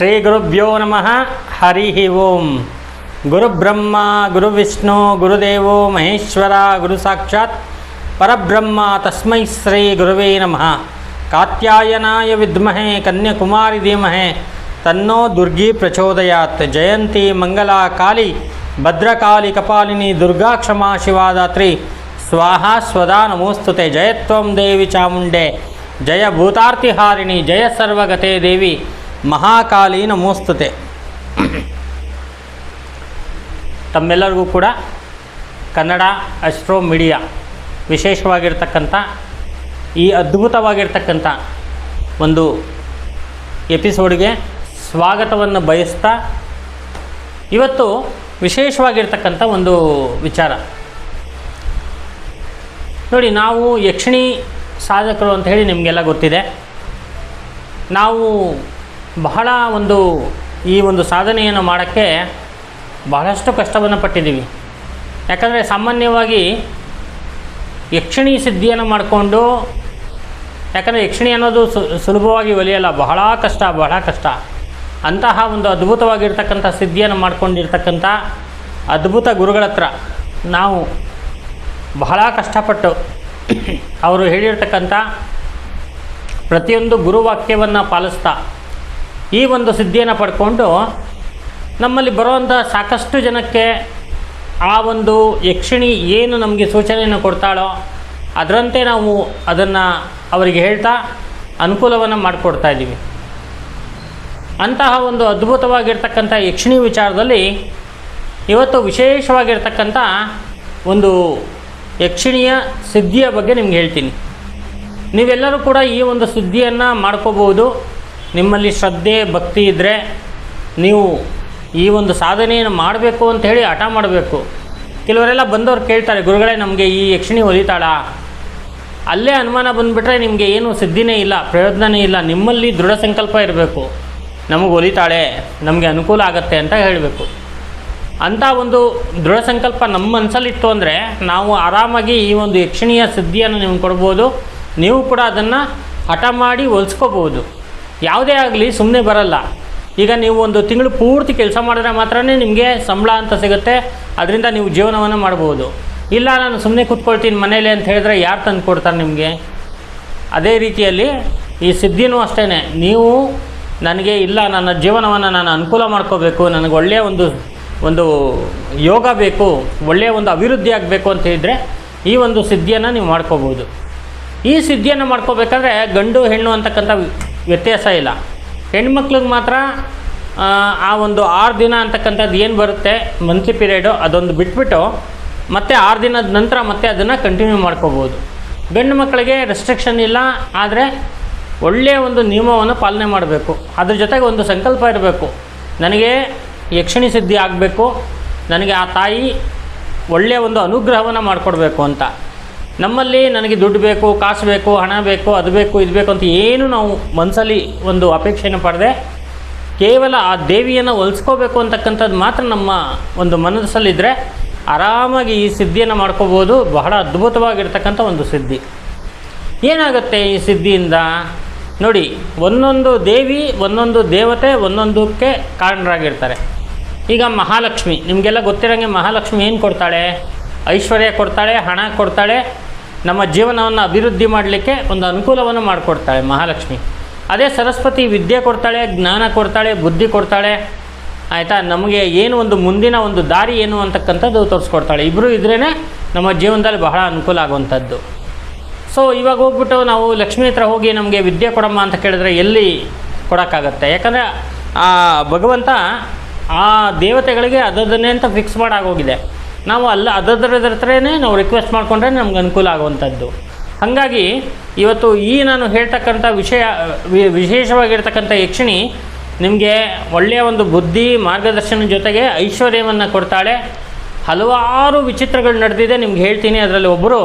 ಶ್ರೀ ಗುರುಭ್ಯೋ ನಮಃ ಹರಿ ಓಂ ಗುರುಬ್ರಹ್ಮ ಗುರುವಿಷ್ಣು ಗುರುದೇವೋ ಮಹೇಶ್ವರ ಗುರು ಸಾಕ್ಷಾತ್ ಪರಬ್ರಹ್ಮ ತಸ್ಮೈ ಶ್ರೀ ಗುರುವೇ ನಮಃ ಕಾತ್ಯಾಯನಾಯ ವಿದ್ಮಹೆ ಕನ್ಯಾಕುಮಾರಿ ಧೀಮಹೆ ತನ್ನೋ ದುರ್ಗಿ ಪ್ರಚೋದಯಾತ್ ಜಯಂತಿ ಮಂಗಲಾ ಕಾಳಿ ಭದ್ರಕಾಳಿ ಕಪಾಲಿನಿ ದುರ್ಗಾ ಕ್ಷಮಾ ಶಿವಾದಾತ್ರಿ ಸ್ವಾಹ ಸ್ವದಾ ನಮೋಸ್ತುತೆ ಜಯತ್ವಂ ದೇವಿ ಚಾಮುಂಡೆ ಜಯ ಭೂತಾರ್ತಿಹಾರಿಣಿ ಜಯ ಸರ್ವಗತೆ ದೇವಿ ಮಹಾಕಾಳಿ ನಮೋಸ್ತುತೆ ತಮ್ಮೆಲ್ಲರಿಗೂ ಕೂಡ ಕನ್ನಡ ಅಸ್ಟ್ರೋ ಮೀಡಿಯಾ ವಿಶೇಷವಾಗಿರ್ತಕ್ಕಂಥ, ಈ ಅದ್ಭುತವಾಗಿರ್ತಕ್ಕಂಥ ಒಂದು ಎಪಿಸೋಡ್ಗೆ ಸ್ವಾಗತವನ್ನು ಬಯಸ್ತಾ ಇವತ್ತು ವಿಶೇಷವಾಗಿರ್ತಕ್ಕಂಥ ಒಂದು ವಿಚಾರ. ನೋಡಿ, ನಾವು ಯಕ್ಷಿಣಿ ಸಾಧಕರು ಅಂತ ಹೇಳಿ ನಿಮಗೆಲ್ಲ ಗೊತ್ತಿದೆ. ನಾವು ಬಹಳ ಒಂದು ಈ ಒಂದು ಸಾಧನೆಯನ್ನು ಮಾಡೋಕ್ಕೆ ಬಹಳಷ್ಟು ಕಷ್ಟವನ್ನು ಪಟ್ಟಿದ್ದೀವಿ. ಯಾಕಂದರೆ ಸಾಮಾನ್ಯವಾಗಿ ಯಕ್ಷಿಣಿ ಸಿದ್ಧಿಯನ್ನು ಮಾಡಿಕೊಂಡು, ಯಾಕಂದರೆ ಯಕ್ಷಿಣಿ ಅನ್ನೋದು ಸುಲಭವಾಗಿ ಒಲಿಯಲ್ಲ, ಬಹಳ ಕಷ್ಟ ಬಹಳ ಕಷ್ಟ. ಅಂತಹ ಒಂದು ಅದ್ಭುತವಾಗಿರ್ತಕ್ಕಂಥ ಸಿದ್ಧಿಯನ್ನು ಮಾಡ್ಕೊಂಡಿರ್ತಕ್ಕಂಥ ಅದ್ಭುತ ಗುರುಗಳ ಹತ್ರ ನಾವು ಬಹಳ ಕಷ್ಟಪಟ್ಟು ಅವರು ಹೇಳಿರ್ತಕ್ಕಂಥ ಪ್ರತಿಯೊಂದು ಗುರುವಾಕ್ಯವನ್ನು ಪಾಲಿಸ್ತಾ ಈ ಒಂದು ಸುದ್ದಿಯನ್ನು ಪಡ್ಕೊಂಡು ನಮ್ಮಲ್ಲಿ ಬರುವಂಥ ಸಾಕಷ್ಟು ಜನಕ್ಕೆ ಆ ಒಂದು ಯಕ್ಷಿಣಿ ಏನು ನಮಗೆ ಸೂಚನೆಯನ್ನು ಕೊಡ್ತಾಳೋ ಅದರಂತೆ ನಾವು ಅದನ್ನು ಅವರಿಗೆ ಹೇಳ್ತಾ ಅನುಕೂಲವನ್ನು ಮಾಡಿಕೊಡ್ತಾ ಇದ್ದೀವಿ. ಅಂತಹ ಒಂದು ಅದ್ಭುತವಾಗಿರ್ತಕ್ಕಂಥ ಯಕ್ಷಿಣಿ ವಿಚಾರದಲ್ಲಿ ಇವತ್ತು ವಿಶೇಷವಾಗಿರ್ತಕ್ಕಂಥ ಒಂದು ಯಕ್ಷಿಣಿಯ ಸುದ್ದಿಯ ಬಗ್ಗೆ ನಿಮ್ಗೆ ಹೇಳ್ತೀನಿ. ನೀವೆಲ್ಲರೂ ಕೂಡ ಈ ಒಂದು ಸುದ್ದಿಯನ್ನು ಮಾಡ್ಕೋಬೋದು ನಿಮ್ಮಲ್ಲಿ ಶ್ರದ್ಧೆ, ಭಕ್ತಿ ಇದ್ದರೆ ನೀವು ಈ ಒಂದು ಸಾಧನೆಯನ್ನು ಮಾಡಬೇಕು ಅಂತ ಹೇಳಿ ಹಠ ಮಾಡಬೇಕು. ಕೆಲವರೆಲ್ಲ ಬಂದವ್ರು ಕೇಳ್ತಾರೆ, ಗುರುಗಳೇ, ನಮಗೆ ಈ ಯಕ್ಷಿಣಿ ಹೊಲಿತಾಳಾ ಅಲ್ಲೇ ಅನುಮಾನ ಬಂದುಬಿಟ್ರೆ ನಿಮಗೆ ಏನು ಸಿದ್ಧಿನೇ ಇಲ್ಲ, ಪ್ರಯೋಜನನೇ ಇಲ್ಲ, ನಿಮ್ಮಲ್ಲಿ ದೃಢ ಸಂಕಲ್ಪ ಇರಬೇಕು. ನಮಗೆ ಹೊಲಿತಾಳೆ ನಮಗೆ ಅನುಕೂಲ ಆಗತ್ತೆ ಅಂತ ಹೇಳಬೇಕು. ಅಂಥ ಒಂದು ದೃಢ ಸಂಕಲ್ಪ ನಮ್ಮ ಮನಸ್ಸಲ್ಲಿತ್ತು ಅಂದರೆ ನಾವು ಆರಾಮಾಗಿ ಈ ಒಂದು ಯಕ್ಷಿಣಿಯ ಸಿದ್ಧಿಯನ್ನು ನಿಮ್ಗೆ ಕೊಡ್ಬೋದು. ನೀವು ಕೂಡ ಅದನ್ನು ಹಠ ಮಾಡಿ ಹೊಲ್ಸ್ಕೋಬೋದು ಯಾವುದೇ ಆಗಲಿ ಸುಮ್ಮನೆ ಬರಲ್ಲ. ಈಗ ನೀವು ಒಂದು ತಿಂಗಳು ಪೂರ್ತಿ ಕೆಲಸ ಮಾಡಿದ್ರೆ ಮಾತ್ರ ನಿಮಗೆ ಸಂಬಳ ಅಂತ ಸಿಗುತ್ತೆ. ಅದರಿಂದ ನೀವು ಜೀವನವನ್ನು ಮಾಡ್ಬೋದು. ಇಲ್ಲ, ನಾನು ಸುಮ್ಮನೆ ಕೂತ್ಕೊಳ್ತೀನಿ ಮನೇಲಿ ಅಂತ ಹೇಳಿದ್ರೆ ಯಾರು ತಂದು ಕೊಡ್ತಾರೆ ನಿಮಗೆ? ಅದೇ ರೀತಿಯಲ್ಲಿ ಈ ಸಿದ್ಧಿನೂ ಅಷ್ಟೇ ನೀವು ನನಗೆ ಇಲ್ಲ, ನನ್ನ ಜೀವನವನ್ನು ನಾನು ಅನುಕೂಲ ಮಾಡ್ಕೋಬೇಕು, ನನಗೆ ಒಳ್ಳೆಯ ಒಂದು ಒಂದು ಯೋಗ ಬೇಕು ಒಳ್ಳೆಯ ಒಂದು ಅಭಿವೃದ್ಧಿ ಆಗಬೇಕು ಅಂತ ಹೇಳಿದರೆ ಈ ಒಂದು ಸಿದ್ಧಿಯನ್ನು ನೀವು ಮಾಡ್ಕೋಬೋದು. ಈ ಸಿದ್ಧಿಯನ್ನು ಮಾಡ್ಕೋಬೇಕಾದ್ರೆ ಗಂಡು ಹೆಣ್ಣು ಅಂತಕ್ಕಂಥ ವ್ಯತ್ಯಾಸ ಇಲ್ಲ. ಹೆಣ್ಮಕ್ಳಿಗೆ ಮಾತ್ರ ಆ, ಒಂದು ಆರು ದಿನ ಅಂತಕ್ಕಂಥದ್ದು ಏನು ಬರುತ್ತೆ ಮಂತ್ಲಿ ಪೀರಿಯಡು ಅದೊಂದು ಬಿಟ್ಬಿಟ್ಟು ಮತ್ತೆ ಆರು ದಿನದ ನಂತರ ಮತ್ತೆ ಅದನ್ನು ಕಂಟಿನ್ಯೂ ಮಾಡ್ಕೋಬೋದು. ಗಂಡು ಮಕ್ಕಳಿಗೆ ರೆಸ್ಟ್ರಿಕ್ಷನ್ ಇಲ್ಲ ಆದರೆ ಒಳ್ಳೆಯ ಒಂದು ನಿಯಮವನ್ನು ಪಾಲನೆ ಮಾಡಬೇಕು. ಅದ್ರ ಜೊತೆಗೆ ಒಂದು ಸಂಕಲ್ಪ ಇರಬೇಕು. ನನಗೆ ಯಕ್ಷಿಣಿ ಸಿದ್ಧಿ ಆಗಬೇಕು ನನಗೆ ಆ ತಾಯಿ ಒಳ್ಳೆಯ ಒಂದು ಅನುಗ್ರಹವನ್ನು ಮಾಡಿಕೊಡ್ಬೇಕು ಅಂತ. ನಮ್ಮಲ್ಲಿ ನನಗೆ ದುಡ್ಡು ಬೇಕು, ಕಾಸು ಬೇಕು, ಹಣ ಬೇಕು, ಅದು ಬೇಕು, ಇದು ಬೇಕು ಅಂತ ಏನು ನಾವು ಮನಸ್ಸಲ್ಲಿ ಒಂದು ಅಪೇಕ್ಷೆಯನ್ನು ಪಡೆದೆ ಕೇವಲ ಆ ದೇವಿಯನ್ನು ಹೊಲಿಸ್ಕೋಬೇಕು ಅಂತಕ್ಕಂಥದ್ದು ಮಾತ್ರ ನಮ್ಮ ಒಂದು ಮನಸ್ಸಲ್ಲಿದ್ದರೆ ಆರಾಮಾಗಿ ಈ ಸಿದ್ಧಿಯನ್ನು ಮಾಡ್ಕೋಬೋದು. ಬಹಳ ಅದ್ಭುತವಾಗಿರ್ತಕ್ಕಂಥ ಒಂದು ಸಿದ್ಧಿ. ಏನಾಗುತ್ತೆ ಈ ಸಿದ್ಧಿಯಿಂದ? ನೋಡಿ, ಒಂದೊಂದು ದೇವಿ, ಒಂದೊಂದು ದೇವತೆ, ಒಂದೊಂದಕ್ಕೆ ಕಾರಣರಾಗಿರ್ತಾರೆ. ಈಗ ಮಹಾಲಕ್ಷ್ಮಿ, ನಿಮಗೆಲ್ಲ ಗೊತ್ತಿರೋಂಗೆ ಮಹಾಲಕ್ಷ್ಮಿ ಏನು ಕೊಡ್ತಾಳೆ? ಐಶ್ವರ್ಯ ಕೊಡ್ತಾಳೆ, ಹಣ ಕೊಡ್ತಾಳೆ ನಮ್ಮ ಜೀವನವನ್ನು ಅಭಿವೃದ್ಧಿ ಮಾಡಲಿಕ್ಕೆ ಒಂದು ಅನುಕೂಲವನ್ನು ಮಾಡಿಕೊಡ್ತಾಳೆ ಮಹಾಲಕ್ಷ್ಮಿ. ಅದೇ ಸರಸ್ವತಿ ವಿದ್ಯೆ ಕೊಡ್ತಾಳೆ, ಜ್ಞಾನ ಕೊಡ್ತಾಳೆ, ಬುದ್ಧಿ ಕೊಡ್ತಾಳೆ, ಆಯಿತಾ? ನಮಗೆ ಏನು ಒಂದು ಮುಂದಿನ ಒಂದು ದಾರಿ ಏನು ಅಂತಕ್ಕಂಥದ್ದು ತೋರಿಸ್ಕೊಡ್ತಾಳೆ. ಇಬ್ಬರು ಇದ್ರೇ ನಮ್ಮ ಜೀವನದಲ್ಲಿ ಬಹಳ ಅನುಕೂಲ ಆಗುವಂಥದ್ದು. ಸೊ ಇವಾಗ ಹೋಗ್ಬಿಟ್ಟು ನಾವು ಲಕ್ಷ್ಮಿ ಹತ್ರ ಹೋಗಿ ನಮಗೆ ವಿದ್ಯೆ ಕೊಡಮ್ಮ ಅಂತ ಕೇಳಿದ್ರೆ ಎಲ್ಲಿ ಕೊಡೋಕ್ಕಾಗತ್ತೆ? ಯಾಕಂದರೆ ಆ ಭಗವಂತ ಆ ದೇವತೆಗಳಿಗೆ ಅದನ್ನೇ ಅಂತ ಫಿಕ್ಸ್ ಮಾಡಾಗೋಗಿದೆ. ನಾವು ಅಲ್ಲ ಅದರದ್ರ ಹತ್ರನೇ ನಾವು ರಿಕ್ವೆಸ್ಟ್ ಮಾಡಿಕೊಂಡ್ರೆ ನಮ್ಗೆ ಅನುಕೂಲ ಆಗುವಂಥದ್ದು. ಹಾಗಾಗಿ ಇವತ್ತು ಈ ನಾನು ಹೇಳ್ತಕ್ಕಂಥ ವಿಷಯ ವಿಶೇಷವಾಗಿರ್ತಕ್ಕಂಥ ಯಕ್ಷಿಣಿ ನಿಮಗೆ ಒಳ್ಳೆಯ ಒಂದು ಬುದ್ಧಿ ಮಾರ್ಗದರ್ಶನ ಜೊತೆಗೆ ಐಶ್ವರ್ಯವನ್ನು ಕೊಡ್ತಾಳೆ. ಹಲವಾರು ವಿಚಿತ್ರಗಳು ನಡೆದಿದೆ, ನಿಮ್ಗೆ ಹೇಳ್ತೀನಿ. ಅದರಲ್ಲಿ ಒಬ್ಬರು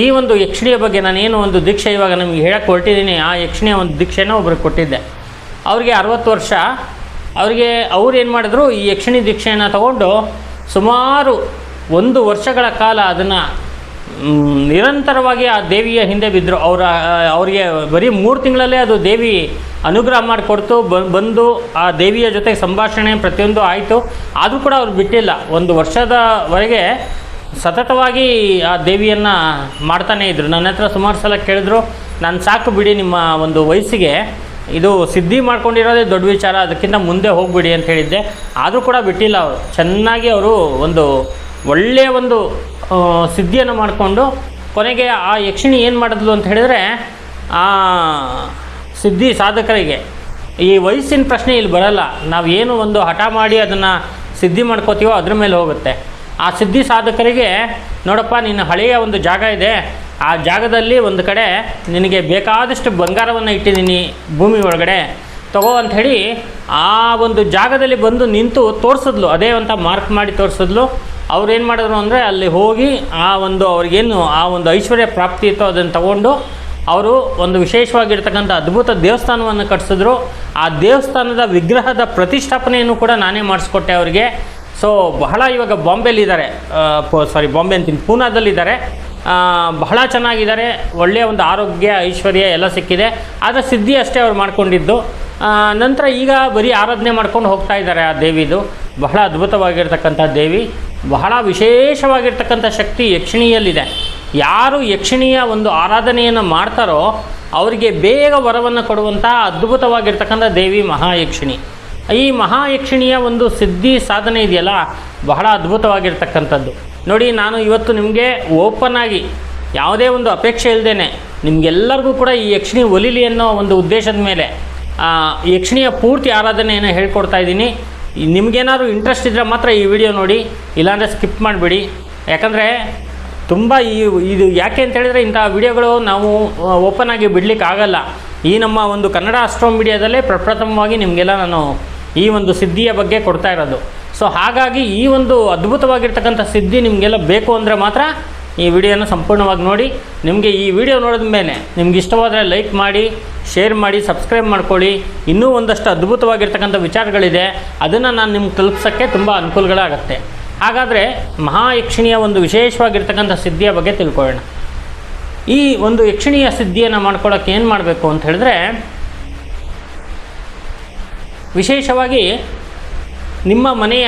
ಈ ಒಂದು ಯಕ್ಷಿಣಿಯ ಬಗ್ಗೆ ನಾನೇನು ಒಂದು ದೀಕ್ಷೆ ಇವಾಗ ನಿಮಗೆ ಹೇಳಕ್ಕೆ ಹೊರಟಿದ್ದೀನಿ, ಆ ಯಕ್ಷಿಣಿಯ ಒಂದು ದೀಕ್ಷೆನ ಒಬ್ರಿಗೆ ಕೊಟ್ಟಿದ್ದೆ. ಅವ್ರಿಗೆ ಅರವತ್ತು ವರ್ಷ. ಅವರಿಗೆ ಅವ್ರು ಏನು ಮಾಡಿದ್ರು, ಈ ಯಕ್ಷಿಣಿ ದೀಕ್ಷೆಯನ್ನು ತಗೊಂಡು ಸುಮಾರು ಒಂದು ವರ್ಷಗಳ ಕಾಲ ಅದನ್ನು ನಿರಂತರವಾಗಿ ಆ ದೇವಿಯ ಹಿಂದೆ ಬಿದ್ದರು ಅವರ, ಅವರಿಗೆ ಬರೀ ಮೂರು ತಿಂಗಳಲ್ಲೇ ಅದು ದೇವಿ ಅನುಗ್ರಹ ಮಾಡಿಕೊಡ್ತು ಬಂದು ಆ ದೇವಿಯ ಜೊತೆ ಸಂಭಾಷಣೆ ಪ್ರತಿಯೊಂದು ಆಯಿತು. ಆದರೂ ಕೂಡ ಅವ್ರು ಬಿಟ್ಟಿಲ್ಲ. ಒಂದು ವರ್ಷದವರೆಗೆ ಸತತವಾಗಿ ಆ ದೇವಿಯನ್ನು ಮಾಡ್ತಾನೇ ಇದ್ದರು ನನ್ನ ಹತ್ರ ಸುಮಾರು ಸಲ ಕೇಳಿದ್ರು, ನಾನು ಸಾಕು ಬಿಡಿ ನಿಮ್ಮ ಒಂದು ವಯಸ್ಸಿಗೆ. ಇದು ಸಿದ್ಧಿ ಮಾಡ್ಕೊಂಡಿರೋದೇ ದೊಡ್ಡ ವಿಚಾರ, ಅದಕ್ಕಿಂತ ಮುಂದೆ ಹೋಗ್ಬಿಡಿ ಅಂತ ಹೇಳಿದ್ದೆ. ಆದರೂ ಕೂಡ ಬಿಟ್ಟಿಲ್ಲ ಅವರು. ಚೆನ್ನಾಗಿ ಅವರು ಒಂದು ಒಳ್ಳೆಯ ಒಂದು ಸಿದ್ಧಿಯನ್ನು ಮಾಡಿಕೊಂಡು ಕೊನೆಗೆ ಆ ಯಕ್ಷಿಣಿ ಏನು ಮಾಡಿದ್ಲು ಅಂತ ಹೇಳಿದರೆ, ಆ, ಸಿದ್ಧಿ ಸಾಧಕರಿಗೆ. ಈ ವಯಸ್ಸಿನ ಪ್ರಶ್ನೆ ಇಲ್ಲಿ ಬರಲ್ಲ. ನಾವು ಏನು ಒಂದು ಹಠ ಮಾಡಿ ಅದನ್ನು ಸಿದ್ಧಿ ಮಾಡ್ಕೋತೀವೋ ಅದ್ರ ಮೇಲೆ ಹೋಗುತ್ತೆ. ಆ ಸಿದ್ಧಿ ಸಾಧಕರಿಗೆ, ನೋಡಪ್ಪ, ನಿನ್ನ ಹಳೆಯ ಒಂದು ಜಾಗ ಇದೆ. ಆ ಜಾಗದಲ್ಲಿ ಒಂದು ಕಡೆ ನಿನಗೆ ಬೇಕಾದಷ್ಟು ಬಂಗಾರವನ್ನು ಇಟ್ಟಿದ್ದೀನಿ ಭೂಮಿ ಒಳಗಡೆ. ತಗೋ ಅಂತ ಹೇಳಿ ಆ ಒಂದು ಜಾಗದಲ್ಲಿ ಬಂದು ನಿಂತು ತೋರಿಸಿದ್ಲು. ಅದೇ ಅಂತ ಮಾರ್ಕ್ ಮಾಡಿ ತೋರಿಸಿದ್ಲು. ಅವ್ರು ಏನು ಮಾಡಿದ್ರು ಅಂದರೆ ಅಲ್ಲಿ ಹೋಗಿ ಆ ಒಂದು ಅವ್ರಿಗೇನು ಆ ಒಂದು ಐಶ್ವರ್ಯ ಪ್ರಾಪ್ತಿ ಇತ್ತು ಅದನ್ನು ತಗೊಂಡು ಅವರು ಒಂದು ವಿಶೇಷವಾಗಿರ್ತಕ್ಕಂಥ ಅದ್ಭುತ ದೇವಸ್ಥಾನವನ್ನು ಕಟ್ಟಿಸಿದ್ರು ಆ ದೇವಸ್ಥಾನದ ವಿಗ್ರಹದ ಪ್ರತಿಷ್ಠಾಪನೆಯನ್ನು ಕೂಡ ನಾನೇ ಮಾಡಿಸ್ಕೊಟ್ಟೆ ಅವರಿಗೆ. ಸೊ ಬಹಳ ಇವಾಗ ಬಾಂಬೆಲಿದ್ದಾರೆ ಸಾರಿ ಬಾಂಬೆ ಅಂತೀನಿ. ಪೂನಾದಲ್ಲಿದ್ದಾರೆ. ಬಹಳ ಚೆನ್ನಾಗಿದ್ದಾರೆ. ಒಳ್ಳೆಯ ಒಂದು ಆರೋಗ್ಯ, ಐಶ್ವರ್ಯ ಎಲ್ಲ ಸಿಕ್ಕಿದೆ. ಆದರೆ ಸಿದ್ಧಿ ಅಷ್ಟೇ ಅವ್ರು ಮಾಡ್ಕೊಂಡಿದ್ದು. ನಂತರ ಈಗ ಬರೀ ಆರಾಧನೆ ಮಾಡ್ಕೊಂಡು ಹೋಗ್ತಾ ಇದ್ದಾರೆ ಆ ದೇವಿದು. ಬಹಳ ಅದ್ಭುತವಾಗಿರ್ತಕ್ಕಂಥ ದೇವಿ. ಬಹಳ ವಿಶೇಷವಾಗಿರ್ತಕ್ಕಂಥ ಶಕ್ತಿ ಯಕ್ಷಿಣಿಯಲ್ಲಿದೆ. ಯಾರು ಯಕ್ಷಿಣಿಯ ಒಂದು ಆರಾಧನೆಯನ್ನು ಮಾಡ್ತಾರೋ ಅವರಿಗೆ ಬೇಗ ವರವನ್ನು ಕೊಡುವಂಥ ಅದ್ಭುತವಾಗಿರ್ತಕ್ಕಂಥ ದೇವಿ ಮಹಾಯಕ್ಷಿಣಿ. ಈ ಮಹಾಯಕ್ಷಿಣಿಯ ಒಂದು ಸಿದ್ಧಿ ಸಾಧನೆ ಇದೆಯಲ್ಲ, ಬಹಳ ಅದ್ಭುತವಾಗಿರ್ತಕ್ಕಂಥದ್ದು. ನೋಡಿ, ನಾನು ಇವತ್ತು ನಿಮಗೆ ಓಪನ್ ಆಗಿ ಯಾವುದೇ ಒಂದು ಅಪೇಕ್ಷೆ ಇಲ್ಲದೇನೆ ನಿಮಗೆಲ್ಲರಿಗೂ ಕೂಡ ಈ ಯಕ್ಷಿಣಿ ಒಲಿಲಿ ಅನ್ನೋ ಒಂದು ಉದ್ದೇಶದ ಮೇಲೆ ಯಕ್ಷಿಣಿಯ ಪೂರ್ತಿ ಆರಾಧನೆಯನ್ನು ಹೇಳ್ಕೊಡ್ತಾ ಇದ್ದೀನಿ. ನಿಮಗೇನಾದರೂ ಇಂಟ್ರೆಸ್ಟ್ ಇದ್ದರೆ ಮಾತ್ರ ಈ ವಿಡಿಯೋ ನೋಡಿ, ಇಲ್ಲಾಂದರೆ ಸ್ಕಿಪ್ ಮಾಡಿಬಿಡಿ. ಯಾಕಂದರೆ ತುಂಬ ಈ, ಇದು ಯಾಕೆ ಅಂತ ಹೇಳಿದರೆ ಇಂಥ ವಿಡಿಯೋಗಳು ನಾವು ಓಪನ್ ಆಗಿ ಬಿಡ್ಲಿಕ್ಕೆ ಆಗಲ್ಲ. ಈ ನಮ್ಮ ಒಂದು ಕನ್ನಡ ಅಸ್ಟ್ರೋ ಮೀಡಿಯಾದಲ್ಲೇ ಪ್ರಪ್ರಥಮವಾಗಿ ನಿಮಗೆಲ್ಲ ನಾನು ಈ ಒಂದು ಸಿದ್ಧಿಯ ಬಗ್ಗೆ ಕೊಡ್ತಾ ಇರೋದು. ಸೊ ಹಾಗಾಗಿ ಈ ಒಂದು ಅದ್ಭುತವಾಗಿರ್ತಕ್ಕಂಥ ಸಿದ್ಧಿ ನಿಮಗೆಲ್ಲ ಬೇಕು ಅಂದರೆ ಮಾತ್ರ ಈ ವಿಡಿಯೋನ ಸಂಪೂರ್ಣವಾಗಿ ನೋಡಿ. ನಿಮಗೆ ಈ ವಿಡಿಯೋ ನೋಡಿದ ಮೇಲೆ ನಿಮ್ಗೆ ಇಷ್ಟವಾದರೆ ಲೈಕ್ ಮಾಡಿ, ಶೇರ್ ಮಾಡಿ, ಸಬ್ಸ್ಕ್ರೈಬ್ ಮಾಡ್ಕೊಳ್ಳಿ. ಇನ್ನೂ ಒಂದಷ್ಟು ಅದ್ಭುತವಾಗಿರ್ತಕ್ಕಂಥ ವಿಚಾರಗಳಿದೆ. ಅದನ್ನು ನಾನು ನಿಮ್ಗೆ ತಲುಪಿಸೋಕ್ಕೆ ತುಂಬ ಅನುಕೂಲಗಳಾಗತ್ತೆ. ಹಾಗಾದರೆ ಮಹಾಯಕ್ಷಿಣಿಯ ಒಂದು ವಿಶೇಷವಾಗಿರ್ತಕ್ಕಂಥ ಸಿದ್ಧಿಯ ಬಗ್ಗೆ ತಿಳ್ಕೊಳ್ಳೋಣ. ಈ ಒಂದು ಯಕ್ಷಿಣಿಯ ಸಿದ್ಧಿಯನ್ನು ಮಾಡ್ಕೊಳ್ಳೋಕ್ಕೆ ಏನು ಮಾಡಬೇಕು ಅಂತ ಹೇಳಿದ್ರೆ, ವಿಶೇಷವಾಗಿ ನಿಮ್ಮ ಮನೆಯ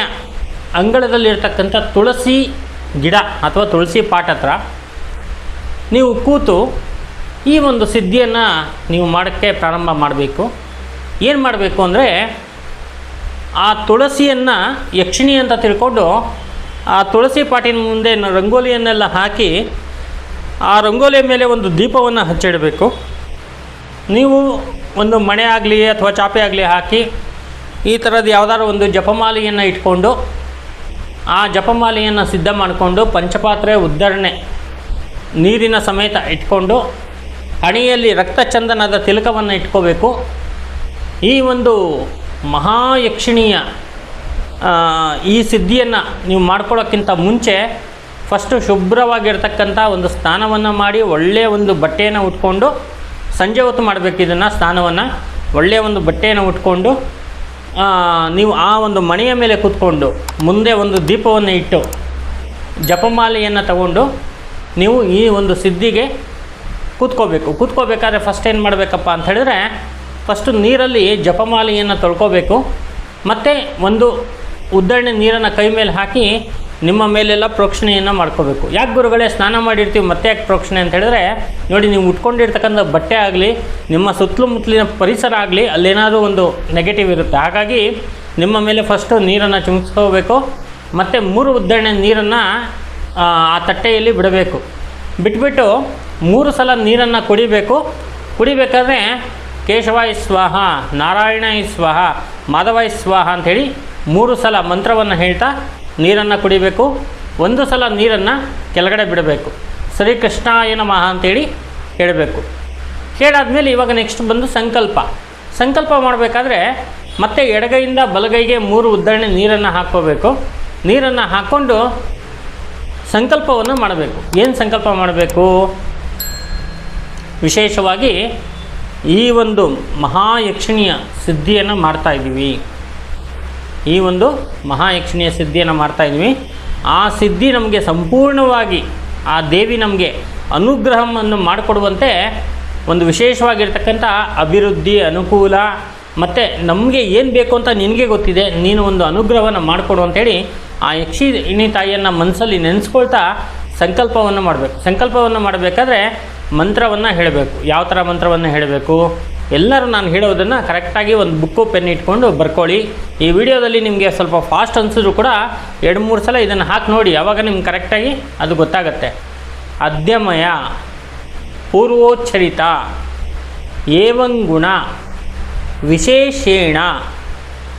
ಅಂಗಳದಲ್ಲಿರ್ತಕ್ಕಂಥ ತುಳಸಿ ಗಿಡ ಅಥವಾ ತುಳಸಿ ಪಾಟ್ ಹತ್ರ ನೀವು ಕೂತು ಈ ಒಂದು ಸಿದ್ಧಿಯನ್ನು ನೀವು ಮಾಡೋಕ್ಕೆ ಪ್ರಾರಂಭ ಮಾಡಬೇಕು. ಏನು ಮಾಡಬೇಕು ಅಂದರೆ ಆ ತುಳಸಿಯನ್ನು ಯಕ್ಷಿಣಿ ಅಂತ ತಿಳ್ಕೊಂಡು ಆ ತುಳಸಿ ಪಾಟಿನ ಮುಂದೆ ರಂಗೋಲಿಯನ್ನೆಲ್ಲ ಹಾಕಿ ಆ ರಂಗೋಲಿಯ ಮೇಲೆ ಒಂದು ದೀಪವನ್ನು ಹಚ್ಚಿಡಬೇಕು. ನೀವು ಒಂದು ಮಣೆ ಆಗಲಿ ಅಥವಾ ಚಾಪೆ ಆಗಲಿ ಹಾಕಿ ಈ ಥರದ್ದು ಯಾವುದಾದ್ರು ಒಂದು ಜಪಮಾಲೆಯನ್ನು ಇಟ್ಕೊಂಡು, ಆ ಜಪಮಾಲೆಯನ್ನು ಸಿದ್ಧ ಮಾಡಿಕೊಂಡು ಪಂಚಪಾತ್ರೆ ಉದ್ಧರಣೆ ನೀರಿನ ಸಮೇತ ಇಟ್ಕೊಂಡು, ಹಣೆಯಲ್ಲಿ ರಕ್ತಚಂದನದ ತಿಲಕವನ್ನು ಇಟ್ಕೋಬೇಕು. ಈ ಒಂದು ಮಹಾಯಕ್ಷಿಣಿಯ ಈ ಸಿದ್ಧಿಯನ್ನು ನೀವು ಮಾಡ್ಕೊಳ್ಳೋಕ್ಕಿಂತ ಮುಂಚೆ ಫಸ್ಟು ಶುಭ್ರವಾಗಿರ್ತಕ್ಕಂಥ ಒಂದು ಸ್ನಾನವನ್ನು ಮಾಡಿ ಒಳ್ಳೆಯ ಒಂದು ಬಟ್ಟೆಯನ್ನು ಉಟ್ಕೊಂಡು, ಸಂಜೆ ಹೊತ್ತು ಮಾಡಬೇಕು ಇದನ್ನು ಸ್ನಾನವನ್ನು. ಒಳ್ಳೆಯ ಒಂದು ಬಟ್ಟೆಯನ್ನು ಉಟ್ಕೊಂಡು ನೀವು ಆ ಒಂದು ಮನೆಯ ಮೇಲೆ ಕೂತ್ಕೊಂಡು ಮುಂದೆ ಒಂದು ದೀಪವನ್ನು ಇಟ್ಟು ಜಪಮಾಲೆಯನ್ನು ತಗೊಂಡು ನೀವು ಈ ಒಂದು ಸಿದ್ಧಿಗೆ ಕೂತ್ಕೋಬೇಕು. ಕೂತ್ಕೋಬೇಕಾದ್ರೆ ಫಸ್ಟ್ ಏನು ಮಾಡಬೇಕಪ್ಪ ಅಂತ ಹೇಳಿದ್ರೆ ಫಸ್ಟು ನೀರಲ್ಲಿ ಜಪಮಾಲೆಯನ್ನು ತೊಳ್ಕೋಬೇಕು. ಮತ್ತು ಒಂದು ಉದ್ದರಣೆ ನೀರನ್ನು ಕೈ ಮೇಲೆ ಹಾಕಿ ನಿಮ್ಮ ಮೇಲೆಲ್ಲ ಪ್ರೋಕ್ಷಣೆಯನ್ನು ಮಾಡ್ಕೋಬೇಕು. ಯಾಕೆ ಗುರುಗಳೇ ಸ್ನಾನ ಮಾಡಿರ್ತೀವಿ, ಮತ್ತೆ ಯಾಕೆ ಪ್ರೋಕ್ಷಣೆ ಅಂತ ಹೇಳಿದ್ರೆ, ನೋಡಿ ನೀವು ಉಟ್ಕೊಂಡಿರ್ತಕ್ಕಂಥ ಬಟ್ಟೆ ಆಗಲಿ, ನಿಮ್ಮ ಸುತ್ತಲೂ ಮುತ್ತಲಿನ ಪರಿಸರ ಆಗಲಿ, ಅಲ್ಲೇನಾದರೂ ಒಂದು ನೆಗೆಟಿವ್ ಇರುತ್ತೆ. ಹಾಗಾಗಿ ನಿಮ್ಮ ಮೇಲೆ ಫಸ್ಟು ನೀರನ್ನು ಚಿಮುಕ್ಸ್ಕೋಬೇಕು ಮತ್ತು ಮೂರು ಉದ್ದರಣೆ ನೀರನ್ನು, ಆ ತಟ್ಟೆಯಲ್ಲಿ ಬಿಡಬೇಕು. ಬಿಟ್ಬಿಟ್ಟು ಮೂರು ಸಲ ನೀರನ್ನು ಕುಡಿಬೇಕು. ಕುಡಿಬೇಕಾದ್ರೆ ಕೇಶವಾಯ ಸ್ವಾಹ ನಾರಾಯಣ ಸ್ವಾಹ, ಮಾಧವಾಯ ಸ್ವಾಹ ಅಂಥೇಳಿ ಮೂರು ಸಲ ಮಂತ್ರವನ್ನು ಹೇಳ್ತಾ ನೀರನ್ನು ಕುಡಿಬೇಕು. ಒಂದು ಸಲ ನೀರನ್ನು ಕೆಳಗಡೆ ಬಿಡಬೇಕು. ಸರಿ ಕೃಷ್ಣಾಯ ನಮಃ ಅಂತೇಳಿ ಹೇಳಬೇಕು. ಹೇಳಾದಮೇಲೆ ಇವಾಗ ನೆಕ್ಸ್ಟ್ ಬಂದು ಸಂಕಲ್ಪ. ಸಂಕಲ್ಪ ಮಾಡಬೇಕಾದ್ರೆ ಮತ್ತೆ ಎಡಗೈಯಿಂದ ಬಲಗೈಗೆ ಮೂರು ಉದ್ದರಣೆ ನೀರನ್ನು ಹಾಕ್ಕೋಬೇಕು. ನೀರನ್ನು ಹಾಕ್ಕೊಂಡು ಸಂಕಲ್ಪವನ್ನು ಮಾಡಬೇಕು. ಏನು ಸಂಕಲ್ಪ ಮಾಡಬೇಕು? ವಿಶೇಷವಾಗಿ ಈ ಒಂದು ಮಹಾಯಕ್ಷಿಣಿಯ ಸಿದ್ಧಿಯನ್ನು ಮಾಡ್ತಾ ಇದ್ದೀವಿ. ಈ ಒಂದು ಮಹಾಯಕ್ಷಿಣಿಯ ಸಿದ್ಧಿಯನ್ನು ಮಾಡ್ತಾ ಇದ್ವಿ. ಆ ಸಿದ್ಧಿ ನಮಗೆ ಸಂಪೂರ್ಣವಾಗಿ ಆ ದೇವಿ ನಮಗೆ ಅನುಗ್ರಹವನ್ನು ಮಾಡಿಕೊಡುವಂತೆ ಒಂದು ವಿಶೇಷವಾಗಿರ್ತಕ್ಕಂಥ ಅಭಿವೃದ್ಧಿ, ಅನುಕೂಲ ಮತ್ತು ನಮಗೆ ಏನು ಬೇಕು ಅಂತ ನಿನಗೆ ಗೊತ್ತಿದೆ, ನೀನು ಒಂದು ಅನುಗ್ರಹವನ್ನು ಮಾಡಿಕೊಡು ಅಂತೇಳಿ ಆ ಯಕ್ಷಿಣಿ ತಾಯಿಯನ್ನು ಮನಸ್ಸಲ್ಲಿ ನೆನೆಸ್ಕೊಳ್ತಾ ಸಂಕಲ್ಪವನ್ನು ಮಾಡಬೇಕು. ಸಂಕಲ್ಪವನ್ನು ಮಾಡಬೇಕಾದ್ರೆ ಮಂತ್ರವನ್ನು ಹೇಳಬೇಕು. ಯಾವ ಥರ ಮಂತ್ರವನ್ನು ಹೇಳಬೇಕು? ಎಲ್ಲರೂ ನಾನು ಹೇಳೋದನ್ನು ಕರೆಕ್ಟಾಗಿ ಒಂದು ಬುಕ್ಕು ಪೆನ್ ಇಟ್ಕೊಂಡು ಬರ್ಕೊಳ್ಳಿ. ಈ ವಿಡಿಯೋದಲ್ಲಿ ನಿಮಗೆ ಸ್ವಲ್ಪ ಫಾಸ್ಟ್ ಅನಿಸಿದ್ರು ಕೂಡ ಎರಡು, ಮೂರು ಸಲ ಇದನ್ನು ಹಾಕಿ ನೋಡಿ, ಯಾವಾಗ ನಿಮ್ಗೆ ಕರೆಕ್ಟಾಗಿ ಅದು ಗೊತ್ತಾಗತ್ತೆ. ಅದ್ಯಮಯ ಪೂರ್ವೋಚ್ಚರಿತ ಏವಂಗುಣ ವಿಶೇಷೇಣ,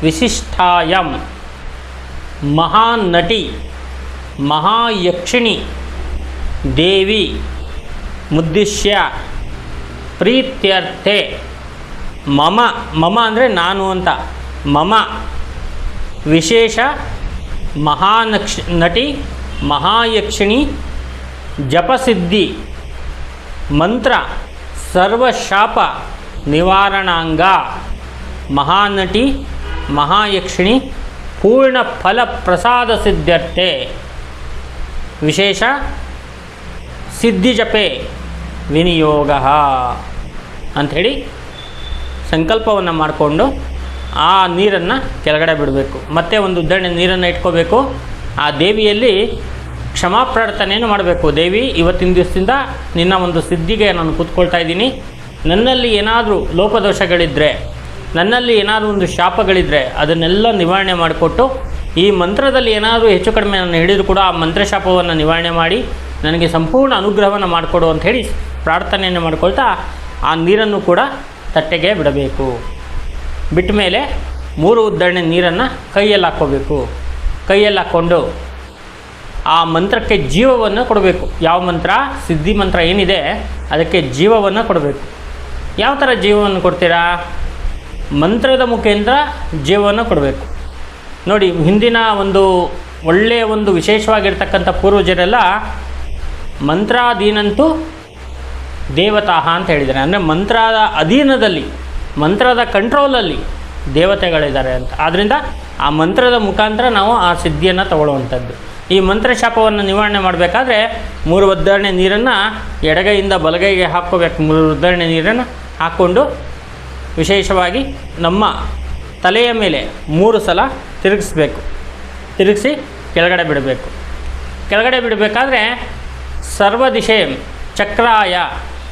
ವಿಶಿಷ್ಟಾಯಂ, ಮಹಾನಟಿ, ಮಹಾಯಕ್ಷಿಣಿ, ದೇವಿ, ಮುದ್ದಿಶ್ಯ, ಪ್ರೀತ್ಯರ್ಥೆ. ಮಮ ಮಮ ಅಂದರೆ ನಾನು ಅಂತ. ಮಮ, ವಿಶೇಷ, ಮಹಾನಕ್ಷ, ನಟಿ, ಮಹಾಯಕ್ಷಿಣಿ, ಜಪಸಿದ್ಧಿ, ಮಂತ್ರ, ಸರ್ವಶಾಪ, ನಿವಾರಣಾಂಗ. ಮಹಾನಟಿ, ಮಹಾಯಕ್ಷಿಣಿ, ಪೂರ್ಣ ಫಲ ಪ್ರಸಾದ ಸಿದ್ಧರ್ಥೆ. ವಿಶೇಷ ಸಿದ್ಧಿಜಪೆ ವಿನಿಯೋಗ. ಅಂಥೇಳಿ ಸಂಕಲ್ಪವನ್ನು ಮಾಡಿಕೊಂಡು ಆ ನೀರನ್ನು ಕೆಳಗಡೆ ಬಿಡಬೇಕು. ಮತ್ತೆ ಒಂದು ಉದ್ದಣೆ ನೀರನ್ನು ಇಟ್ಕೋಬೇಕು. ಆ ದೇವಿಯಲ್ಲಿ ಕ್ಷಮಾ ಪ್ರಾರ್ಥನೆಯನ್ನು ಮಾಡಬೇಕು. ದೇವಿ, ಇವತ್ತಿನ ದಿವಸದಿಂದ ನಿನ್ನ ಒಂದು ಸಿದ್ಧಿಗೆ ನಾನು ಕೂತ್ಕೊಳ್ತಾ ಇದ್ದೀನಿ. ನನ್ನಲ್ಲಿ ಏನಾದರೂ ಲೋಪದೋಷಗಳಿದ್ದರೆ ನನ್ನಲ್ಲಿ ಏನಾದರೂ ಒಂದು ಶಾಪಗಳಿದ್ದರೆ ಅದನ್ನೆಲ್ಲ ನಿವಾರಣೆ ಮಾಡಿಕೊಟ್ಟು, ಈ ಮಂತ್ರದಲ್ಲಿ ಏನಾದರೂ ಹೆಚ್ಚು ಕಡಿಮೆ ನಾನು ಹಿಡಿದರೂ ಕೂಡ ಆ ಮಂತ್ರಶಾಪವನ್ನು ನಿವಾರಣೆ ಮಾಡಿ, ನನಗೆ ಸಂಪೂರ್ಣ ಅನುಗ್ರಹವನ್ನು ಮಾಡಿಕೊಡು ಅಂತ ಹೇಳಿ ಪ್ರಾರ್ಥನೆಯನ್ನು ಮಾಡಿಕೊಳ್ತಾ ಆ ನೀರನ್ನು ಕೂಡ ತಟ್ಟೆಗೆ ಬಿಡಬೇಕು. ಬಿಟ್ಟ ಮೇಲೆ ಮೂರು ಉದ್ದರಣೆ ನೀರನ್ನು ಕೈಯಲ್ಲಿ ಹಾಕ್ಕೋಬೇಕು. ಕೈಯಲ್ಲಿ ಹಾಕ್ಕೊಂಡು ಆ ಮಂತ್ರಕ್ಕೆ ಜೀವವನ್ನು ಕೊಡಬೇಕು. ಯಾವ ಮಂತ್ರ? ಸಿದ್ಧಿ ಮಂತ್ರ ಏನಿದೆ ಅದಕ್ಕೆ ಜೀವವನ್ನು ಕೊಡಬೇಕು. ಯಾವ ಥರ ಜೀವವನ್ನು ಕೊಡ್ತೀರಾ? ಮಂತ್ರದ ಮುಖೇಂದ್ರ ಜೀವವನ್ನು ಕೊಡಬೇಕು. ನೋಡಿ, ಹಿಂದಿನ ಒಂದು ಒಳ್ಳೆಯ ಒಂದು ವಿಶೇಷವಾಗಿರ್ತಕ್ಕಂಥ ಪೂರ್ವಜರೆಲ್ಲ ಮಂತ್ರಾಧೀನಂತೂ ದೇವತಾಹ ಅಂತ ಹೇಳಿದ್ದಾರೆ. ಅಂದರೆ ಮಂತ್ರದ ಅಧೀನದಲ್ಲಿ, ಮಂತ್ರದ ಕಂಟ್ರೋಲಲ್ಲಿ ದೇವತೆಗಳಿದ್ದಾರೆ ಅಂತ. ಆದ್ದರಿಂದ ಆ ಮಂತ್ರದ ಮುಖಾಂತರ ನಾವು ಆ ಸಿದ್ಧಿಯನ್ನು ತಗೊಳ್ಳುವಂಥದ್ದು. ಈ ಮಂತ್ರಶಾಪವನ್ನು ನಿವಾರಣೆ ಮಾಡಬೇಕಾದ್ರೆ ಮೂರು ಒದ್ದರಣೆ ನೀರನ್ನು ಎಡಗೈಯಿಂದ ಬಲಗೈಗೆ ಹಾಕ್ಕೋಬೇಕು. ಮೂರು ಒದ್ದರಣೆ ನೀರನ್ನು ಹಾಕ್ಕೊಂಡು ವಿಶೇಷವಾಗಿ ನಮ್ಮ ತಲೆಯ ಮೇಲೆ ಮೂರು ಸಲ ತಿರುಗಿಸ್ಬೇಕು. ತಿರುಗಿಸಿ ಕೆಳಗಡೆ ಬಿಡಬೇಕು. ಕೆಳಗಡೆ ಬಿಡಬೇಕಾದ್ರೆ ಸರ್ವ ದಿಶೆ ಚಕ್ರಾಯ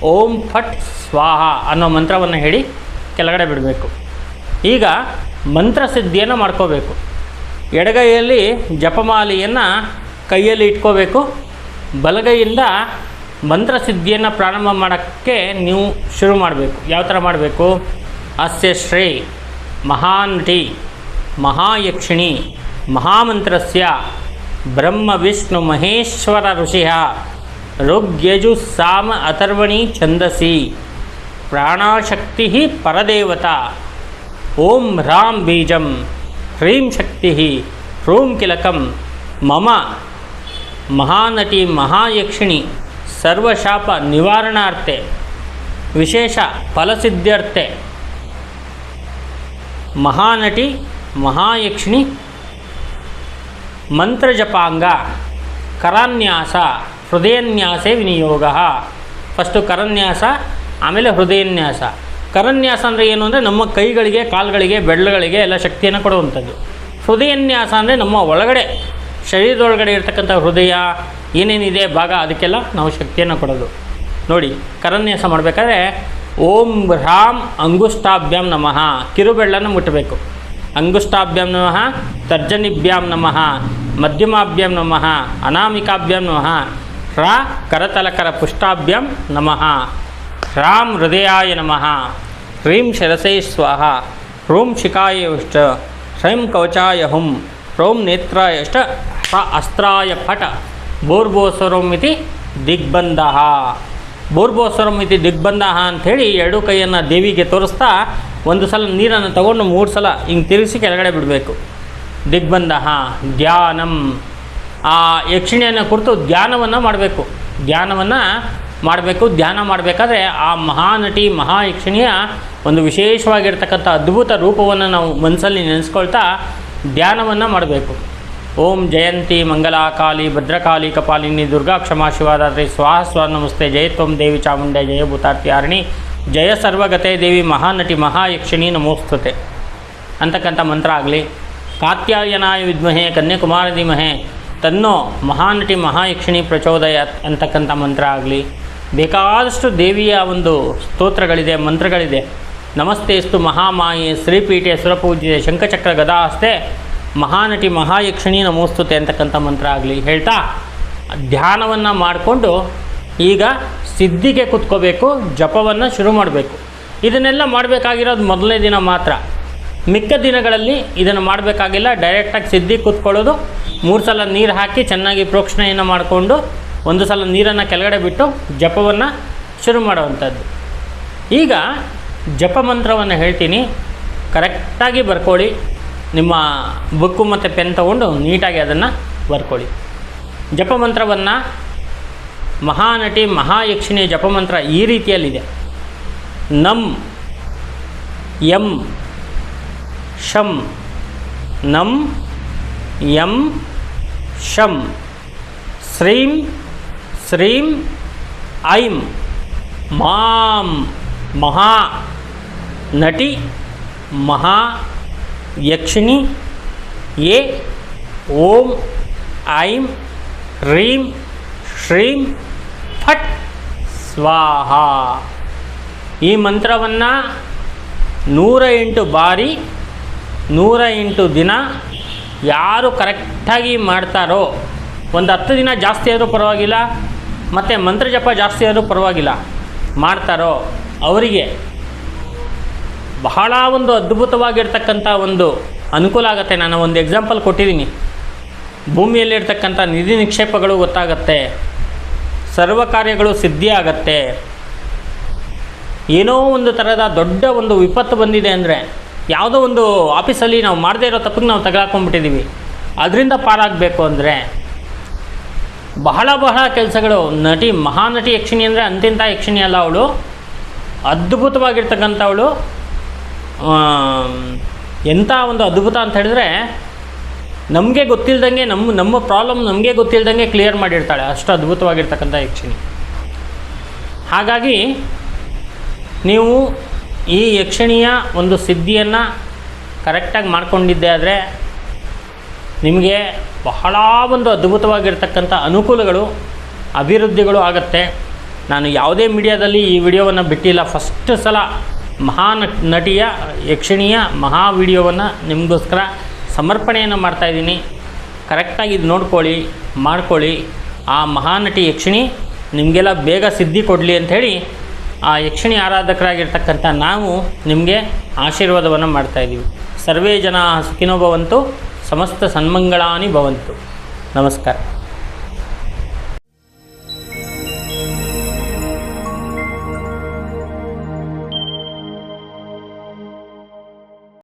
ಓಂ ಫಟ್ ಸ್ವಾಹ ಅನ್ನೋ ಮಂತ್ರವನ್ನು ಹೇಳಿ ಕೆಳಗಡೆ ಬಿಡಬೇಕು. ಈಗ ಮಂತ್ರಸಿದ್ಧಿಯನ್ನು ಮಾಡ್ಕೋಬೇಕು. ಎಡಗೈಯಲ್ಲಿ ಜಪಮಾಲೆಯನ್ನು ಕೈಯಲ್ಲಿ ಇಟ್ಕೋಬೇಕು. ಬಲಗೈಯಿಂದ ಮಂತ್ರಸಿದ್ಧಿಯನ್ನು ಪ್ರಾರಂಭ ಮಾಡೋಕ್ಕೆ ನೀವು ಶುರು ಮಾಡಬೇಕು. ಯಾವ ಥರ ಮಾಡಬೇಕು? ಅಸ್ಯ ಶ್ರೀ ಮಹಾನಟಿ ಮಹಾಯಕ್ಷಿಣಿ ಮಹಾಮಂತ್ರಸ್ಯ ಬ್ರಹ್ಮ ವಿಷ್ಣು ಮಹೇಶ್ವರ ಋಷಿಯ ಋಗ್ಯಜು ಸಾಮ ಅಥರ್ವಣಿ ಛಂದಸಿ ಪ್ರಾಣಶಕ್ತಿ ಪರದೇವತಾ ಓಂ ಹ್ರಾಂ ಬೀಜಂ ಹ್ರೀಂ ಶಕ್ತಿ ಹ್ರೂಂ ಕಿಲಕಂ ಮಮ ಮಹಾನಟಿ ಮಹಾಯಕ್ಷಿಣಿ ಸರ್ವಶಾಪ ನಿವಾರಣಾರ್ಥೆ ವಿಶೇಷ ಫಲಸಿದ್ಧ್ಯರ್ಥೆ ಮಹಾನಟಿ ಮಹಾಯಕ್ಷಿಣಿ ಮಂತ್ರಜಪಾಂಗ ಕರಾನ್ಯಾಸ ಹೃದಯನ್ಯಾಸೆ ವಿನಿಯೋಗ. ಫಸ್ಟು ಕರನ್ಯಾಸ, ಆಮೇಲೆ ಹೃದಯನ್ಯಾಸ. ಕರನ್ಯಾಸ ಅಂದರೆ ಏನು ಅಂದರೆ ನಮ್ಮ ಕೈಗಳಿಗೆ, ಕಾಲುಗಳಿಗೆ, ಬೆರಳುಗಳಿಗೆ ಎಲ್ಲ ಶಕ್ತಿಯನ್ನು ಕೊಡುವಂಥದ್ದು. ಹೃದಯನ್ಯಾಸ ಅಂದರೆ ನಮ್ಮ ಒಳಗಡೆ, ಶರೀರದೊಳಗಡೆ ಇರ್ತಕ್ಕಂಥ ಹೃದಯ, ಏನೇನಿದೆ, ಭಾಗ, ಅದಕ್ಕೆಲ್ಲ ನಾವು ಶಕ್ತಿಯನ್ನು ಕೊಡೋದು. ನೋಡಿ, ಕರನ್ಯಾಸ ಮಾಡಬೇಕಾದ್ರೆ ಓಂ ಹ್ರಾಂ ಅಂಗುಷ್ಟಾಭ್ಯಾಂ ನಮಃ. ಕಿರುಬೆಳ್ಳನ್ನು ಮುಟ್ಟಬೇಕು. ಅಂಗುಷ್ಟಾಭ್ಯಾಂ ನಮಃ, ತರ್ಜನಿಭ್ಯಾಂ ನಮಃ, ಮಧ್ಯಮಾಭ್ಯಾಂ ನಮಃ, ಅನಾಮಿಕಾಭ್ಯಾಂ ನಮಃ ರಾ ಕರತಲಕರ ಪುಷ್ಟಾಭ್ಯಂ ನಮಃ ರಾಮ್ ಹೃದಯಾಯ ನಮಃ ಹ್ರೀಂ ಶರಸೈ ಸ್ವಾಹ ಹ್ರೂಂ ಶಿಖಾಯ ಉಷ್ಟ ಹ್ರೈಂ ಕವಚಾಯ ಹುಂ ಹ್ರೌಂ ನೇತ್ರಾಯಷ್ಟ ಅಸ್ತ್ರಾಯ ಪಟ ಬೋರ್ಬೋಸ್ವರಂ ಇತಿ ದಿಗ್ಬಂಧ ಬೋರ್ಬೋಸ್ವರಂ ಇತಿ ದಿಗ್ಬಂಧ ಅಂಥೇಳಿ ಎರಡು ಕೈಯನ್ನು ದೇವಿಗೆ ತೋರಿಸ್ತಾ ಒಂದು ಸಲ ನೀರನ್ನು ತಗೊಂಡು ಮೂರು ಸಲ ಹಿಂಗೆ ತಿರುಗಿಸಿ ಕೆಳಗಡೆ ಬಿಡಬೇಕು. ದಿಗ್ಬಂಧ ಧ್ಯಾನಂ. ಆ ಯಕ್ಷಿಣಿಯನ್ನು ಕುರಿತು ಧ್ಯಾನವನ್ನು ಮಾಡಬೇಕು. ಧ್ಯಾನವನ್ನು ಮಾಡಬೇಕು, ಧ್ಯಾನ ಮಾಡಬೇಕಾದ್ರೆ ಆ ಮಹಾನಟಿ, ಮಹಾಯಕ್ಷಿಣಿಯ ಒಂದು ವಿಶೇಷವಾಗಿರ್ತಕ್ಕಂಥ ಅದ್ಭುತ ರೂಪವನ್ನು ನಾವು ಮನಸ್ಸಲ್ಲಿ ನೆನೆಸ್ಕೊಳ್ತಾ ಧ್ಯಾನವನ್ನು ಮಾಡಬೇಕು. ಓಂ ಜಯಂತಿ ಮಂಗಲಾಕಾಲಿ ಭದ್ರಕಾಳಿ ಕಪಾಲಿನಿ ದುರ್ಗಾ ಕ್ಷಮಾ ಶಿವಾದಾತ್ರಿ ಸ್ವಾಹ ಸ್ವ ನಮಸ್ತೆ ಜಯತ್ವಂ ದೇವಿ ಚಾಮುಂಡೆ ಜಯ ಭೂತಾರ್ತಿಹಾರಿಣಿ ಜಯ ಸರ್ವಗತೆ ದೇವಿ ಮಹಾನಟಿ ಮಹಾಯಕ್ಷಿಣಿ ನಮೋಸ್ತತೆ. ಅಂತಕ್ಕಂಥ ಮಂತ್ರ ಆಗಲಿ. ಕಾತ್ಯಾಯನಾಯ ವಿದ್ಮಹೆ ಕನ್ಯಾಕುಮಾರ ಧೀಮಹೆ ತನ್ನೋ ಮಹಾನಟಿ ಮಹಾಯಕ್ಷಿಣಿ ಪ್ರಚೋದಯ ಅಂತಕ್ಕಂಥ ಮಂತ್ರ ಆಗಲಿ, ಬೇಕಾದಷ್ಟು ದೇವಿಯ ಒಂದು ಸ್ತೋತ್ರಗಳಿದೆ, ಮಂತ್ರಗಳಿದೆ. ನಮಸ್ತೆಸ್ತು ಮಹಾಮಾಯಿ, ಶ್ರೀಪೀಠೆ ಸುರಪೂಜ್ಯ ಶಂಖಚಕ್ರ ಗದಾಸ್ತೆ ಮಹಾನಟಿ ಮಹಾಯಕ್ಷಿಣಿ ನಮೋಸ್ತುತೆ ಅಂತಕ್ಕಂಥ ಮಂತ್ರ ಆಗಲಿ ಹೇಳ್ತಾ, ಧ್ಯಾನವನ್ನು ಮಾಡಿಕೊಂಡು ಈಗ ಸಿದ್ಧಿಗೆ ಕುತ್ಕೋಬೇಕು, ಜಪವನ್ನು ಶುರು ಮಾಡಬೇಕು. ಇದನ್ನೆಲ್ಲ ಮಾಡಬೇಕಾಗಿರೋದು ಮೊದಲನೇ ದಿನ ಮಾತ್ರ. ಮಿಕ್ಕ ದಿನಗಳಲ್ಲಿ ಇದನ್ನು ಮಾಡಬೇಕಾಗಿಲ್ಲ. ಡೈರೆಕ್ಟಾಗಿ ಸಿದ್ಧಿ ಕೂತ್ಕೊಳ್ಳೋದು. ಮೂರು ಸಲ ನೀರು ಹಾಕಿ ಚೆನ್ನಾಗಿ ಪ್ರೋಕ್ಷಣೆಯನ್ನು ಮಾಡಿಕೊಂಡು ಒಂದು ಸಲ ನೀರನ್ನು ಕೆಳಗಡೆ ಬಿಟ್ಟು ಜಪವನ್ನು ಶುರು ಮಾಡುವಂಥದ್ದು. ಈಗ ಜಪ ಮಂತ್ರವನ್ನು ಹೇಳ್ತೀನಿ. ಕರೆಕ್ಟಾಗಿ ಬರ್ಕೊಳ್ಳಿ. ನಿಮ್ಮ ಬುಕ್ಕು ಮತ್ತು ಪೆನ್ ತಗೊಂಡು ನೀಟಾಗಿ ಅದನ್ನು ಬರ್ಕೊಳ್ಳಿ. ಜಪಮಂತ್ರವನ್ನು ಮಹಾನಟಿ, ಮಹಾಯಕ್ಷಿಣಿ ಜಪಮಂತ್ರ ಈ ರೀತಿಯಲ್ಲಿದೆ. ನಮ್ ಯಂ ಶಂ ನಂ ಯಂ ಶಂ ಶ್ರೀಂ ಶ್ರೀಂ ಐಂ ಮಾಂ ಮಹಾ ನಟಿ ಮಹಾ ಯಕ್ಷಿಣಿ ಎ ಓಂ ಐಂ ಹ್ರೀಂ ಶ್ರೀಂ ಫಟ್ ಸ್ವಾಹ ಈ ಮಂತ್ರವನ್ನು ನೂರ ಎಂಟು ಬಾರಿ ನೂರ ಎಂಟು ದಿನ ಯಾರು ಕರೆಕ್ಟಾಗಿ ಮಾಡ್ತಾರೋ, ಒಂದು ಹತ್ತು ದಿನ ಜಾಸ್ತಿ ಆದರೂ ಪರವಾಗಿಲ್ಲ, ಮತ್ತು ಮಂತ್ರ ಜಪ ಜಾಸ್ತಿ ಆದರೂ ಪರವಾಗಿಲ್ಲ, ಮಾಡ್ತಾರೋ, ಅವರಿಗೆ ಬಹಳ ಒಂದು ಅದ್ಭುತವಾಗಿರ್ತಕ್ಕಂಥ ಒಂದು ಅನುಕೂಲ ಆಗುತ್ತೆ. ನಾನು ಒಂದು ಎಕ್ಸಾಂಪಲ್ ಕೊಟ್ಟಿದ್ದೀನಿ. ಭೂಮಿಯಲ್ಲಿರ್ತಕ್ಕಂಥ ನಿಧಿ ನಿಕ್ಷೇಪಗಳು ಗೊತ್ತಾಗತ್ತೆ. ಸರ್ವ ಕಾರ್ಯಗಳು ಸಿದ್ಧಿ ಏನೋ ಒಂದು ಥರದ ದೊಡ್ಡ ಒಂದು ವಿಪತ್ತು ಬಂದಿದೆ ಅಂದರೆ ಯಾವುದೋ ಒಂದು ಆಫೀಸಲ್ಲಿ ನಾವು ಮಾಡದೇ ಇರೋ ತಪ್ಪಿಗೆ ನಾವು ತಗಲಾಕೊಂಡ್ಬಿಟ್ಟಿದ್ದೀವಿ. ಅದರಿಂದ ಪಾರಾಗಬೇಕು ಅಂದರೆ ಬಹಳ ಬಹಳ ಕೆಲಸಗಳು. ನಟಿ, ಮಹಾನಟಿ ಯಕ್ಷಿಣಿ ಅಂದರೆ ಅಂತಿಂಥ ಯಕ್ಷಿಣಿ ಅಲ್ಲ ಅವಳು. ಅದ್ಭುತವಾಗಿರ್ತಕ್ಕಂಥವಳು. ಎಂಥ ಒಂದು ಅದ್ಭುತ ಅಂತ ಹೇಳಿದ್ರೆ ನಮಗೆ ಗೊತ್ತಿಲ್ಲದಂಗೆ ನಮ್ಮ ನಮ್ಮ ಪ್ರಾಬ್ಲಮ್ ನಮಗೆ ಗೊತ್ತಿಲ್ಲದಂಗೆ ಕ್ಲಿಯರ್ ಮಾಡಿರ್ತಾಳೆ. ಅಷ್ಟು ಅದ್ಭುತವಾಗಿರ್ತಕ್ಕಂಥ ಯಕ್ಷಿಣಿ. ಹಾಗಾಗಿ ನೀವು ಈ ಯಕ್ಷಣೀಯ ಒಂದು ಸಿದ್ಧಿಯನ್ನು ಕರೆಕ್ಟಾಗಿ ಮಾಡಿಕೊಂಡಿದ್ದೆ ಆದರೆ ನಿಮಗೆ ಬಹಳ ಒಂದು ಅದ್ಭುತವಾಗಿರ್ತಕ್ಕಂಥ ಅನುಕೂಲಗಳು, ಅಭಿವೃದ್ಧಿಗಳು ಆಗುತ್ತೆ. ನಾನು ಯಾವುದೇ ಮೀಡಿಯಾದಲ್ಲಿ ಈ ವಿಡಿಯೋವನ್ನು ಬಿಟ್ಟಿಲ್ಲ. ಫಸ್ಟ್ ಸಲ ಮಹಾ ನಟಿಯ, ಯಕ್ಷಿಣಿಯ ಮಹಾ ವಿಡಿಯೋವನ್ನು ನಿಮಗೋಸ್ಕರ ಸಮರ್ಪಣೆಯನ್ನು ಮಾಡ್ತಾಯಿದ್ದೀನಿ ಕರೆಕ್ಟಾಗಿ ಇದು ನೋಡ್ಕೊಳ್ಳಿ, ಮಾಡ್ಕೊಳ್ಳಿ. ಆ ಮಹಾನಟಿ ಯಕ್ಷಿಣಿ ನಿಮಗೆಲ್ಲ ಬೇಗ ಸಿದ್ಧಿ ಕೊಡಲಿ ಅಂಥೇಳಿ ಆ ಯಕ್ಷಿಣಿ ಆರಾಧಕರಾಗಿರ್ತಕ್ಕಂಥ ನಾವು ನಿಮಗೆ ಆಶೀರ್ವಾದವನ್ನು ಮಾಡ್ತಾಯಿದ್ದೀವಿ ಸರ್ವೇ ಜನ ಸುಖಿನೋ ಭವಂತು, ಸಮಸ್ತ ಸನ್ಮಂಗಳಾನಿ ಭವಂತು. ನಮಸ್ಕಾರ.